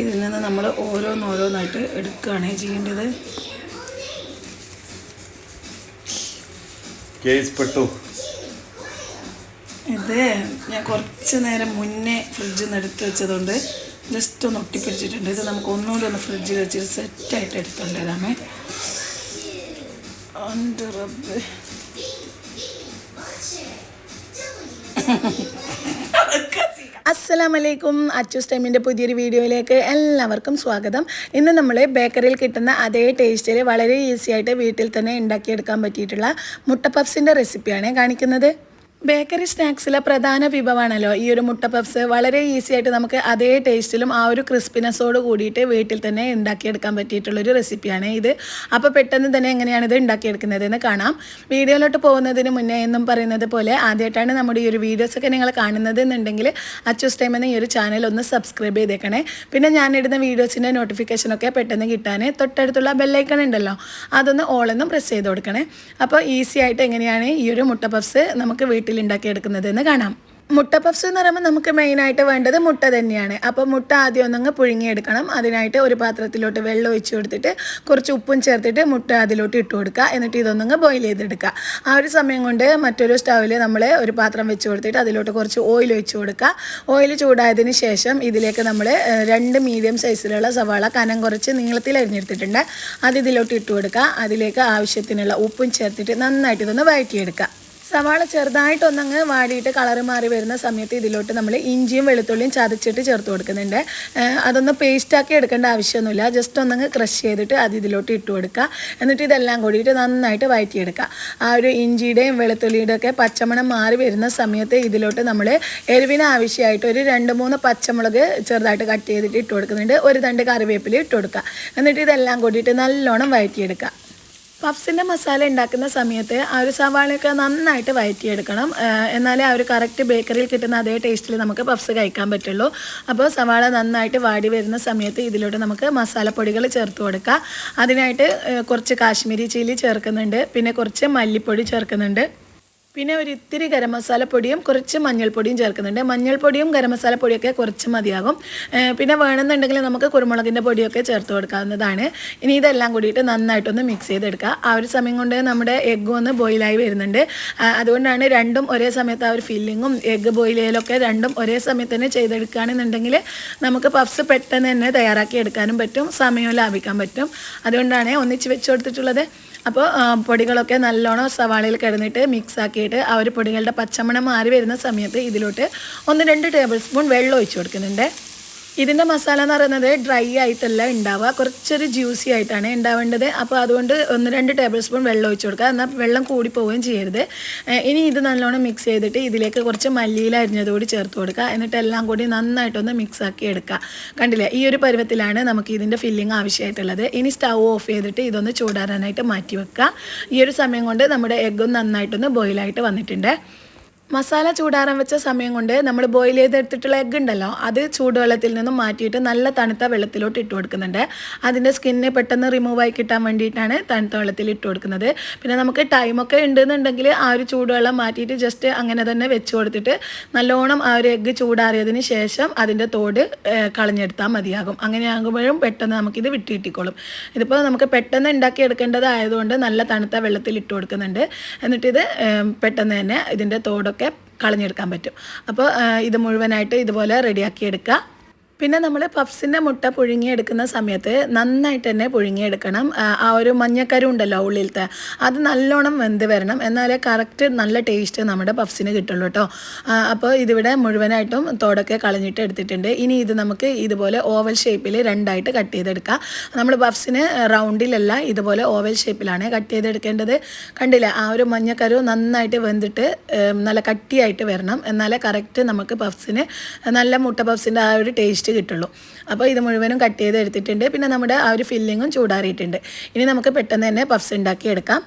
ഇതിൽ നിന്ന് നമ്മൾ ഓരോന്നോരോന്നായിട്ട് എടുക്കുകയാണ് ചെയ്യേണ്ടത്. പെട്ടു. ഇത് ഞാൻ കുറച്ച് നേരം മുന്നേ ഫ്രിഡ്ജിൽ നിന്ന് എടുത്ത് വെച്ചതുകൊണ്ട് ജസ്റ്റ് ഒന്ന് ഒട്ടിപ്പിടിച്ചിട്ടുണ്ട്. ഇത് നമുക്ക് ഒന്നുകൂടി ഒന്ന് ഫ്രിഡ്ജിൽ വെച്ച് സെറ്റായിട്ട് എടുത്തുകൊണ്ടുവരാമേ എന്റെ റബ്ബ്. അസ്സലാം വലൈക്കും അച്ചൂസ് ടൈമിന്റെ പുതിയൊരു വീഡിയോയിലേക്ക് എല്ലാവർക്കും സ്വാഗതം. ഇന്ന് നമ്മൾ ബേക്കറിയിൽ കിട്ടുന്ന അതേ ടേസ്റ്റിൽ വളരെ ഈസി ആയിട്ട് വീട്ടിൽ തന്നെ ഉണ്ടാക്കിയെടുക്കാൻ പറ്റിയിട്ടുള്ള മുട്ട പഫ്സിന്റെ റെസിപ്പിയാണ് കാണിക്കുന്നത്. ബേക്കറി സ്നാക്സിലെ പ്രധാന വിഭവമാണല്ലോ ഈ ഒരു മുട്ട പഫ്സ് വളരെ ഈസി ആയിട്ട് നമുക്ക് അതേ ടേസ്റ്റിലും ആ ഒരു ക്രിസ്പിനെസ്സോട് കൂടിയിട്ട് വീട്ടിൽ തന്നെ ഉണ്ടാക്കിയെടുക്കാൻ പറ്റിയിട്ടുള്ളൊരു റെസിപ്പിയാണ് ഇത്. അപ്പോൾ പെട്ടെന്ന് തന്നെ എങ്ങനെയാണ് ഇത് ഉണ്ടാക്കിയെടുക്കുന്നതെന്ന് കാണാം. വീഡിയോയിലോട്ട് പോകുന്നതിന് മുന്നേ എന്നും പറയുന്നത് പോലെ ആദ്യമായിട്ടാണ് നമ്മുടെ ഈ ഒരു വീഡിയോസൊക്കെ നിങ്ങൾ കാണുന്നത് എന്നുണ്ടെങ്കിൽ അച്ചൂസ് ടൈം എന്ന ഈ ഒരു ചാനൽ ഒന്ന് സബ്സ്ക്രൈബ് ചെയ്തേക്കണേ. പിന്നെ ഞാനിടുന്ന വീഡിയോസിന്റെ നോട്ടിഫിക്കേഷനൊക്കെ പെട്ടെന്ന് കിട്ടാൻ തൊട്ടടുത്തുള്ള ബെല്ലൈക്കൺ ഉണ്ടല്ലോ അതൊന്ന് ഓളെന്നും പ്രസ് ചെയ്ത് കൊടുക്കണേ. അപ്പോൾ ഈസി ആയിട്ട് എങ്ങനെയാണ് ഈ ഒരു മുട്ട പഫ്സ് നമുക്ക് വീട്ടിൽ ഉണ്ടാക്കിയെടുക്കുന്നതെന്ന് കാണാം. മുട്ട പഫ്സ് എന്ന് പറയുമ്പോൾ നമുക്ക് മെയിനായിട്ട് വേണ്ടത് മുട്ട തന്നെയാണ്. അപ്പോൾ മുട്ട ആദ്യം ഒന്നങ്ങ് പുഴുങ്ങിയെടുക്കണം. അതിനായിട്ട് ഒരു പാത്രത്തിലോട്ട് വെള്ളം ഒഴിച്ച് കൊടുത്തിട്ട് കുറച്ച് ഉപ്പും ചേർത്തിട്ട് മുട്ട അതിലോട്ട് ഇട്ട് കൊടുക്കുക. എന്നിട്ട് ഇതൊന്നങ്ങ് ബോയിൽ ചെയ്തെടുക്കുക. ആ ഒരു സമയം കൊണ്ട് മറ്റൊരു സ്റ്റൗവിൽ നമ്മൾ ഒരു പാത്രം വെച്ച് കൊടുത്തിട്ട് അതിലോട്ട് കുറച്ച് ഓയിൽ ഒഴിച്ച് കൊടുക്കുക. ഓയിൽ ചൂടായതിന് ശേഷം ഇതിലേക്ക് നമ്മൾ രണ്ട് മീഡിയം സൈസിലുള്ള സവാള കനം കുറച്ച് നീളത്തിൽ അരിഞ്ഞെടുത്തിട്ടുണ്ട്. അത് ഇതിലോട്ട് ഇട്ട് കൊടുക്കുക. അതിലേക്ക് ആവശ്യത്തിനുള്ള ഉപ്പും ചേർത്തിട്ട് നന്നായിട്ട് ഇതൊന്ന് വഴറ്റിയെടുക്കുക. സവാള ചെറുതായിട്ടൊന്നങ്ങ് വാടിയിട്ട് കളറ് മാറി വരുന്ന സമയത്ത് ഇതിലോട്ട് നമ്മൾ ഇഞ്ചിയും വെളുത്തുള്ളിയും ചതച്ചിട്ട് ചേർത്ത് കൊടുക്കുന്നുണ്ട്. അതൊന്ന് പേസ്റ്റാക്കി എടുക്കേണ്ട ആവശ്യമൊന്നുമില്ല. ജസ്റ്റ് ഒന്നങ്ങ് ക്രഷ് ചെയ്തിട്ട് അത് ഇതിലോട്ട് ഇട്ട് കൊടുക്കുക. എന്നിട്ട് ഇതെല്ലാം കൂടിയിട്ട് നന്നായിട്ട് വഴറ്റിയെടുക്കുക ആ ഒരു ഇഞ്ചിയുടെയും വെളുത്തുള്ളിയുടെ ഒക്കെ പച്ചമണം മാറി വരുന്ന സമയത്ത് ഇതിലോട്ട് നമ്മൾ എരിവിന് ആവശ്യമായിട്ട് ഒരു രണ്ട് മൂന്ന് പച്ചമുളക് ചെറുതായിട്ട് കട്ട് ചെയ്തിട്ട് ഇട്ട് കൊടുക്കുന്നുണ്ട്. ഒരു തണ്ട് കറിവേപ്പില ഇട്ട് കൊടുക്കുക. എന്നിട്ട് ഇതെല്ലാം കൂടിയിട്ട് നല്ലോണം വഴറ്റിയെടുക്കുക പഫ്സിന്റെ മസാല ഉണ്ടാക്കുന്ന സമയത്ത് ആ ഒരു സവാളയൊക്കെ നന്നായിട്ട് വഴറ്റിയെടുക്കണം എന്നാലേ ആ ഒരു കറക്റ്റ് ബേക്കറിയിൽ കിട്ടുന്ന അതേ ടേസ്റ്റിൽ നമുക്ക് പഫ്സ് കഴിക്കാൻ പറ്റുള്ളൂ. അപ്പോൾ സവാള നന്നായിട്ട് വാടി വരുന്ന സമയത്ത് ഇതിലോട്ട് നമുക്ക് മസാലപ്പൊടികൾ ചേർത്ത് കൊടുക്കുക അതിനായിട്ട് കുറച്ച് കാശ്മീരി ചില്ലി ചേർക്കുന്നുണ്ട്. പിന്നെ കുറച്ച് മല്ലിപ്പൊടി ചേർക്കുന്നുണ്ട്. പിന്നെ ഒരു ഇത്തിരി ഗരം മസാലപ്പൊടിയും കുറച്ച് മഞ്ഞൾപ്പൊടിയും ചേർക്കുന്നുണ്ട്. മഞ്ഞൾപ്പൊടിയും ഗരം മസാലപ്പൊടിയൊക്കെ കുറച്ച് മതിയാകും. പിന്നെ വേണമെന്നുണ്ടെങ്കിൽ നമുക്ക് കുരുമുളകിന്റെ പൊടിയൊക്കെ ചേർത്ത് കൊടുക്കാവുന്നതാണ്. ഇനി ഇതെല്ലാം കൂടിയിട്ട് നന്നായിട്ടൊന്ന് മിക്സ് ചെയ്തെടുക്കുക. ആ ഒരു സമയം കൊണ്ട് നമ്മുടെ എഗ്ഗ് ഒന്ന് ബോയിലായി വരുന്നുണ്ട്. അതുകൊണ്ടാണ് രണ്ടും ഒരേ സമയത്ത് ആ ഒരു ഫില്ലിങ്ങും എഗ്ഗ് ബോയിൽ ചെയ്യലൊക്കെ രണ്ടും ഒരേ സമയത്ത് തന്നെ ചെയ്തെടുക്കുകയാണെന്നുണ്ടെങ്കിൽ നമുക്ക് പഫ്സ് പെട്ടെന്ന് തന്നെ തയ്യാറാക്കി എടുക്കാനും പറ്റും. സമയവും ലാഭിക്കാൻ പറ്റും. അതുകൊണ്ടാണ് ഒന്നിച്ച് വെച്ച് കൊടുത്തിട്ടുള്ളത്. അപ്പോൾ പൊടികളൊക്കെ നല്ലോണം സവാളയിൽ കിടന്നിട്ട് മിക്സ് ആക്കിയിട്ട് ആ ഒരു പൊടികളുടെ പച്ചമണം മാറി വരുന്ന സമയത്ത് ഇതിലോട്ട് ഒന്ന് രണ്ട് ടേബിൾ സ്പൂൺ വെള്ളം ഒഴിച്ചു കൊടുക്കുന്നുണ്ട്. ഇതിന്റെ മസാല എന്ന് പറയുന്നത് ഡ്രൈ ആയിട്ടല്ല ഉണ്ടാവുക. കുറച്ചൊരു ജ്യൂസി ആയിട്ടാണ് ഉണ്ടാവേണ്ടത്. അപ്പോൾ അതുകൊണ്ട് ഒന്ന് രണ്ട് ടേബിൾ സ്പൂൺ വെള്ളം ഒഴിച്ചു കൊടുക്കുക. എന്നാൽ വെള്ളം കൂടി പോവുകയും ചെയ്യരുത് ഇനി ഇത് നല്ലോണം മിക്സ് ചെയ്തിട്ട് ഇതിലേക്ക് കുറച്ച് മല്ലിയില അരിഞ്ഞതുകൂടി ചേർത്ത് കൊടുക്കുക. എന്നിട്ട് എല്ലാം കൂടി നന്നായിട്ടൊന്ന് മിക്സ് ആക്കി എടുക്കുക. കണ്ടില്ലേ? ഈ ഒരു പരുവത്തിലാണ് നമുക്ക് ഇതിന്റെ ഫില്ലിംഗ് ആവശ്യമായിട്ടുള്ളത്. ഇനി സ്റ്റൗ ഓഫ് ചെയ്തിട്ട് ഇതൊന്ന് ചൂടാറാനായിട്ട് മാറ്റി വെക്കുക. ഈ ഒരു സമയം കൊണ്ട് നമ്മുടെ എഗ്ഗും നന്നായിട്ടൊന്ന് ബോയിലായിട്ട് വന്നിട്ടുണ്ട്. മസാല ചൂടാറാൻ വെച്ച സമയം കൊണ്ട് നമ്മൾ ബോയിൽ ചെയ്തെടുത്തിട്ടുള്ള എഗ്ഗ് ഉണ്ടല്ലോ അത് ചൂടുവെള്ളത്തിൽ നിന്നും മാറ്റിയിട്ട് നല്ല തണുത്ത വെള്ളത്തിലോട്ട് ഇട്ട് കൊടുക്കുന്നുണ്ട്. അതിന്റെ സ്കിന്നെ പെട്ടെന്ന് റിമൂവ് ആയി കിട്ടാൻ വേണ്ടിയിട്ടാണ് തണുത്ത വെള്ളത്തിൽ ഇട്ട് കൊടുക്കുന്നത്. പിന്നെ നമുക്ക് ടൈമൊക്കെ ഉണ്ടെന്നുണ്ടെങ്കിൽ ആ ഒരു ചൂടുവെള്ളം മാറ്റിയിട്ട് ജസ്റ്റ് അങ്ങനെ തന്നെ വെച്ച് കൊടുത്തിട്ട് നല്ലോണം ആ ഒരു എഗ്ഗ് ചൂടാറിയതിന് ശേഷം അതിന്റെ തോട് കളഞ്ഞെടുത്താൽ മതിയാകും. അങ്ങനെയാകുമ്പോഴും പെട്ടെന്ന് നമുക്കിത് വിട്ട് കിട്ടിക്കോളും ഇതിപ്പോൾ നമുക്ക് പെട്ടെന്ന് ഉണ്ടാക്കി എടുക്കേണ്ടതായതുകൊണ്ട് നല്ല തണുത്ത വെള്ളത്തിൽ ഇട്ട് കൊടുക്കുന്നുണ്ട്. എന്നിട്ടിത് പെട്ടെന്ന് തന്നെ ഇതിന്റെ തോടൊക്കെ കളഞ്ഞെടുക്കാൻ പറ്റും. അപ്പോൾ ഇത് മുഴുവനായിട്ട് ഇതുപോലെ റെഡിയാക്കി പിന്നെ നമ്മൾ പഫ്സിന്റെ മുട്ട പുഴുങ്ങിയെടുക്കുന്ന സമയത്ത് നന്നായിട്ട് തന്നെ പുഴുങ്ങിയെടുക്കണം. ആ, ഒരു മഞ്ഞക്കരു ഉണ്ടല്ലോ ഉള്ളിലത്തെ. അത് നല്ലോണം വെന്ത് വരണം. എന്നാലേ കറക്റ്റ് നല്ല ടേസ്റ്റ് നമ്മുടെ പഫ്സിന് കിട്ടുള്ളൂ കേട്ടോ. അപ്പോൾ ഇതിവിടെ മുഴുവനായിട്ടും തോടൊക്കെ കളഞ്ഞിട്ട് എടുത്തിട്ടുണ്ട്. ഇനി ഇത് നമുക്ക് ഇതുപോലെ ഓവൽ ഷേപ്പിൽ രണ്ടായിട്ട് കട്ട് ചെയ്തെടുക്കാം. നമ്മൾ പഫ്സിന് റൗണ്ടിലല്ല ഇതുപോലെ ഓവൽ ഷേപ്പിലാണ് കട്ട് ചെയ്തെടുക്കേണ്ടത്. കണ്ടില്ല? ആ ഒരു മഞ്ഞക്കരു നന്നായിട്ട് വെന്തിട്ട് നല്ല കട്ടിയായിട്ട് വരണം. എന്നാലേ കറക്റ്റ് നമുക്ക് പഫ്സിന് നല്ല മുട്ട പഫ്സിന്റെ ആ ഒരു ടേസ്റ്റ് കിട്ടുള്ളൂ അപ്പോൾ ഇത് മുഴുവനും കട്ട് ചെയ്ത് എടുത്തിട്ടുണ്ട് പിന്നെ നമ്മുടെ ആ ഒരു ഫില്ലിങ്ങും ചൂടാറിയിട്ടുണ്ട്. ഇനി നമുക്ക് പെട്ടെന്ന് തന്നെ പഫ്സ് ഉണ്ടാക്കി എടുക്കാം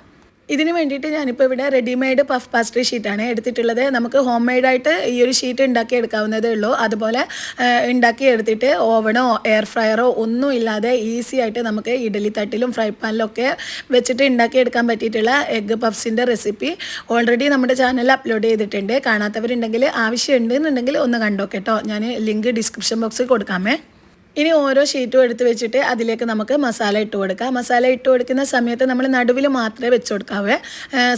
ഇതിന് വേണ്ടിയിട്ട് ഞാനിപ്പോൾ ഇവിടെ റെഡിമെയ്ഡ് പഫ് പാസ്ട്രി ഷീറ്റാണ് എടുത്തിട്ടുള്ളത്. നമുക്ക് ഹോം മെയ്ഡായിട്ട് ഈ ഒരു ഷീറ്റ് ഉണ്ടാക്കി എടുക്കാവുന്നതേ ഉള്ളൂ. അതുപോലെ ഉണ്ടാക്കി എടുത്തിട്ട് ഓവണോ എയർ ഫ്രയറോ ഒന്നും ഇല്ലാതെ ഈസി ആയിട്ട് നമുക്ക് ഇഡലി തട്ടിലും ഫ്രൈ പാനിലും ഒക്കെ വെച്ചിട്ട് ഉണ്ടാക്കി എടുക്കാൻ പറ്റിയിട്ടുള്ള എഗ്ഗ് പഫ്സിന്റെ റെസിപ്പി ഓൾറെഡി നമ്മുടെ ചാനലിൽ അപ്ലോഡ് ചെയ്തിട്ടുണ്ട്. കാണാത്തവരുണ്ടെങ്കിൽ ആവശ്യമുണ്ട് എന്നുണ്ടെങ്കിൽ ഒന്ന് കണ്ടോ കേട്ടോ. ഞാൻ ലിങ്ക് ഡിസ്ക്രിപ്ഷൻ ബോക്സിൽ കൊടുക്കാമേ. ഇനി ഓരോ ഷീറ്റും എടുത്ത് വെച്ചിട്ട് അതിലേക്ക് നമുക്ക് മസാല ഇട്ട് കൊടുക്കാം. മസാല ഇട്ട് കൊടുക്കുന്ന സമയത്ത് നമ്മൾ നടുവിൽ മാത്രമേ വെച്ച് കൊടുക്കാവേ.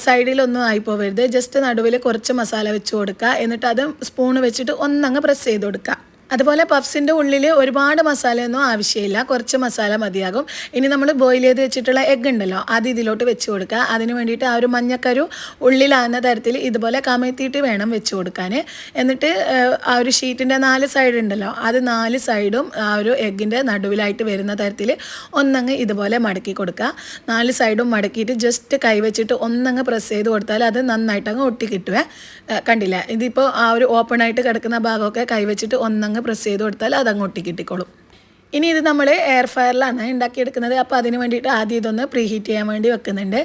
സൈഡിലൊന്നും ആയി പോവരുത് ജസ്റ്റ് നടുവിൽ കുറച്ച് മസാല വെച്ച് കൊടുക്കുക എന്നിട്ട് അത് സ്പൂൺ വെച്ചിട്ട് ഒന്നങ്ങ് പ്രസ് ചെയ്ത് കൊടുക്കുക അതുപോലെ പഫ്സിന്റെ ഉള്ളിൽ ഒരുപാട് മസാലയൊന്നും ആവശ്യമില്ല. കുറച്ച് മസാല മതിയാകും. ഇനി നമ്മൾ ബോയിൽ ചെയ്ത് വെച്ചിട്ടുള്ള എഗ്ഗ് ഉണ്ടല്ലോ അത് ഇതിലോട്ട് വെച്ച് കൊടുക്കുക. അതിന് വേണ്ടിയിട്ട് ആ ഒരു മഞ്ഞക്കരു ഉള്ളിലാകുന്ന തരത്തിൽ ഇതുപോലെ കമഴ്ത്തിയിട്ട് വേണം വെച്ച് കൊടുക്കാൻ എന്നിട്ട് ആ ഒരു ഷീറ്റിന്റെ നാല് സൈഡ് ഉണ്ടല്ലോ അത് നാല് സൈഡും ആ ഒരു എഗ്ഗിന്റെ നടുവിലായിട്ട് വരുന്ന തരത്തിൽ ഒന്നങ്ങ് ഇതുപോലെ മടക്കി കൊടുക്കുക. നാല് സൈഡും മടക്കിയിട്ട് ജസ്റ്റ് കൈവച്ചിട്ട് ഒന്നങ്ങ് പ്രസ് ചെയ്ത് കൊടുത്താൽ അത് നന്നായിട്ടങ്ങ് ഒട്ടിക്കിട്ടുവേ. കണ്ടില്ല? ഇതിപ്പോൾ ആ ഒരു ഓപ്പണായിട്ട് കിടക്കുന്ന ഭാഗമൊക്കെ കൈവച്ചിട്ട് ഒന്നങ്ങ് പ്രസ് ചെയ്ത് കൊടുത്താൽ അത് അങ്ങോട്ട് കിട്ടിക്കോളും. ഇനി ഇത് നമ്മൾ എയർ ഫയറിലാണ് ഉണ്ടാക്കിയെടുക്കുന്നത്. അപ്പോൾ അതിന് വേണ്ടിയിട്ട് ആദ്യം ഇതൊന്ന് പ്രീഹീറ്റ് ചെയ്യാൻ വേണ്ടി വെക്കുന്നുണ്ട്.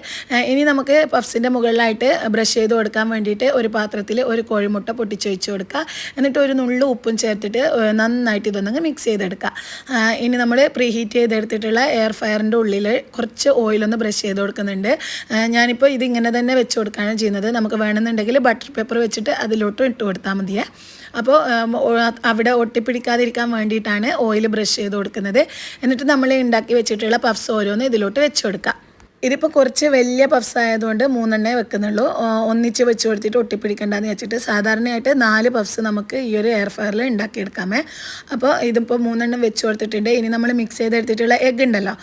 ഇനി നമുക്ക് പഫ്സിന്റെ മുകളിലായിട്ട് ബ്രഷ് ചെയ്ത് കൊടുക്കാൻ വേണ്ടിയിട്ട് ഒരു പാത്രത്തിൽ ഒരു കോഴിമുട്ട പൊട്ടിച്ച് വെച്ച് കൊടുക്കുക. എന്നിട്ട് ഒരു നുള്ളു ഉപ്പും ചേർത്തിട്ട് നന്നായിട്ട് ഇതൊന്നങ്ങ് മിക്സ് ചെയ്തെടുക്കുക. ഇനി നമ്മൾ പ്രീഹീറ്റ് ചെയ്തെടുത്തിട്ടുള്ള എയർ ഫയറിന്റെ ഉള്ളിൽ കുറച്ച് ഓയിലൊന്ന് ബ്രഷ് ചെയ്ത് കൊടുക്കുന്നുണ്ട്. ഞാനിപ്പോൾ ഇതിങ്ങനെ തന്നെ വെച്ച് കൊടുക്കുകയാണ് ചെയ്യുന്നത്. നമുക്ക് വേണമെന്നുണ്ടെങ്കിൽ ബട്ടർ പേപ്പർ വെച്ചിട്ട് അതിലോട്ടും ഇട്ട് കൊടുത്താൽ മതിയേ. അപ്പോൾ അവിടെ ഒട്ടിപ്പിടിക്കാതിരിക്കാൻ വേണ്ടിയിട്ടാണ് ഓയിൽ ബ്രഷ് ചെയ്ത് കൊടുക്കുന്നത്. എന്നിട്ട് നമ്മൾ ഉണ്ടാക്കി വെച്ചിട്ടുള്ള പഫ്സ് ഓരോന്ന് ഇതിലോട്ട് വെച്ച് കൊടുക്കുക. ഇതിപ്പോൾ കുറച്ച് വലിയ പഫ്സ് ആയതുകൊണ്ട് മൂന്നെണ്ണേ വെക്കുന്നുള്ളൂ. ഒന്നിച്ച് വെച്ച് കൊടുത്തിട്ട് ഒട്ടിപ്പിടിക്കണ്ടെന്ന് വെച്ചിട്ട് സാധാരണയായിട്ട് നാല് പഫ്സ് നമുക്ക് ഈ ഒരു എയർ ഫയറിൽ ഉണ്ടാക്കിയെടുക്കാമേ അപ്പോൾ ഇതിപ്പോൾ മൂന്നെണ്ണം വെച്ച് കൊടുത്തിട്ടുണ്ട്. ഇനി നമ്മൾ മിക്സ് ചെയ്തെടുത്തിട്ടുള്ള എഗ്ഗ് ഉണ്ടല്ലോ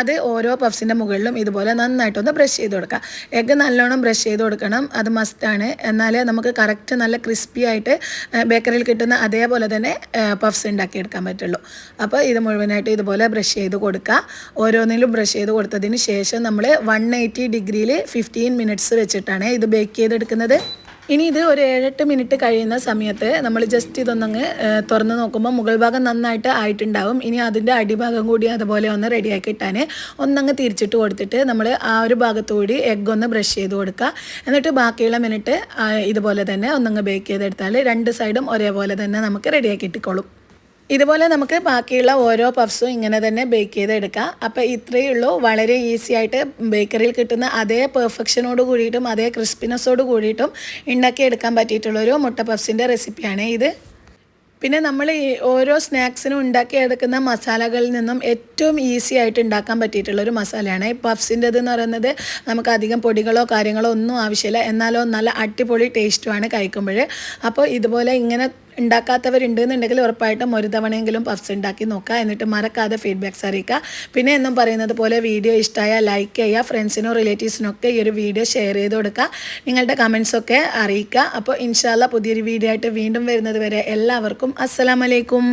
അത് ഓരോ പഫ്സിന്റെ മുകളിലും ഇതുപോലെ നന്നായിട്ടൊന്ന് ബ്രഷ് ചെയ്ത് കൊടുക്കുക എഗ്ഗ് നല്ലോണം ബ്രഷ് ചെയ്ത് കൊടുക്കണം. അത് മസ്റ്റാണ് എന്നാലേ നമുക്ക് കറക്റ്റ് നല്ല ക്രിസ്പി ആയിട്ട് ബേക്കറിയിൽ കിട്ടുന്ന അതേപോലെ തന്നെ പഫ്സ് ഉണ്ടാക്കിയെടുക്കാൻ പറ്റുള്ളൂ. അപ്പോൾ ഇത് മുഴുവനായിട്ട് ഇതുപോലെ ബ്രഷ് ചെയ്ത് കൊടുക്കുക ഓരോന്നിലും ബ്രഷ് ചെയ്ത് കൊടുത്തതിന് ശേഷം നമ്മൾ വൺ എയ്റ്റി ഡിഗ്രിയിൽ ഫിഫ്റ്റീൻ മിനിറ്റ്സ് വെച്ചിട്ടാണ് ഇത് ബേക്ക് ചെയ്തെടുക്കുന്നത്. ഇനി ഇത് ഒരു ഏഴെട്ട് മിനിറ്റ് കഴിയുന്ന സമയത്ത് നമ്മൾ ജസ്റ്റ് ഇതൊന്നങ്ങ് തുറന്ന് നോക്കുമ്പോൾ മുകൾ ഭാഗം നന്നായിട്ട് ആയിട്ടുണ്ടാവും. ഇനി അതിന്റെ അടിഭാഗം കൂടി അതുപോലെ ഒന്ന് റെഡിയാക്കി ഇട്ടാൻ ഒന്നങ്ങ് തിരിച്ചിട്ട് കൊടുത്തിട്ട് നമ്മൾ ആ ഒരു ഭാഗത്തുകൂടി എഗ് ഒന്ന് ബ്രഷ് ചെയ്ത് കൊടുക്കുക. എന്നിട്ട് ബാക്കിയുള്ള മിനിറ്റ് ഇതുപോലെ തന്നെ ഒന്നങ്ങ് ബേക്ക് ചെയ്തെടുത്താൽ രണ്ട് സൈഡും ഒരേപോലെ തന്നെ നമുക്ക് റെഡിയാക്കി ഇട്ടിക്കോളും. ഇതുപോലെ നമുക്ക് ബാക്കിയുള്ള ഓരോ പഫ്സും ഇങ്ങനെ തന്നെ ബേക്ക് ചെയ്തെടുക്കാം. അപ്പോൾ ഇത്രയേ ഉള്ളൂ. വളരെ ഈസി ആയിട്ട് ബേക്കറിയിൽ കിട്ടുന്ന അതേ പെർഫെക്ഷനോട് കൂടിയിട്ടും അതേ ക്രിസ്പിനെസ്സോട് കൂടിയിട്ടും ഉണ്ടാക്കിയെടുക്കാൻ പറ്റിയിട്ടുള്ളൊരു മുട്ട പഫ്സിന്റെ റെസിപ്പിയാണ് ഇത്. പിന്നെ നമ്മൾ ഈ ഓരോ സ്നാക്സിനും ഉണ്ടാക്കിയെടുക്കുന്ന മസാലകളിൽ നിന്നും ഏറ്റവും ഈസി ആയിട്ട് ഉണ്ടാക്കാൻ പറ്റിയിട്ടുള്ളൊരു മസാലയാണ്. ഈ പഫ്സിന്റെത് എന്ന് പറയുന്നത് നമുക്ക് അധികം പൊടികളോ കാര്യങ്ങളോ ഒന്നും ആവശ്യമില്ല എന്നാലോ നല്ല അടിപൊളി ടേസ്റ്റുമാണ് കഴിക്കുമ്പോൾ അപ്പോൾ ഇതുപോലെ ഇങ്ങനെ ഉണ്ടാക്കാത്തവരുണ്ട് എന്നുണ്ടെങ്കിൽ ഉറപ്പായിട്ടും ഒരു തവണയെങ്കിലും പഫ്സ് ഉണ്ടാക്കി നോക്കുക. എന്നിട്ട് മറക്കാതെ ഫീഡ്ബാക്ക്സ് അറിയിക്കുക പിന്നെ എന്നും പറയുന്നത് പോലെ വീഡിയോ ഇഷ്ടമായാൽ ലൈക്ക് ചെയ്യുക. ഫ്രണ്ട്സിനോ റിലേറ്റീവ്സിനോ ഒക്കെ ഈ ഒരു വീഡിയോ ഷെയർ ചെയ്ത് കൊടുക്കുക. നിങ്ങളുടെ കമൻസൊക്കെ അറിയിക്കുക. അപ്പോൾ ഇൻഷാല്ല പുതിയൊരു വീഡിയോ ആയിട്ട് വീണ്ടും വരുന്നത് വരെ എല്ലാവർക്കും അസ്സലാമലൈക്കും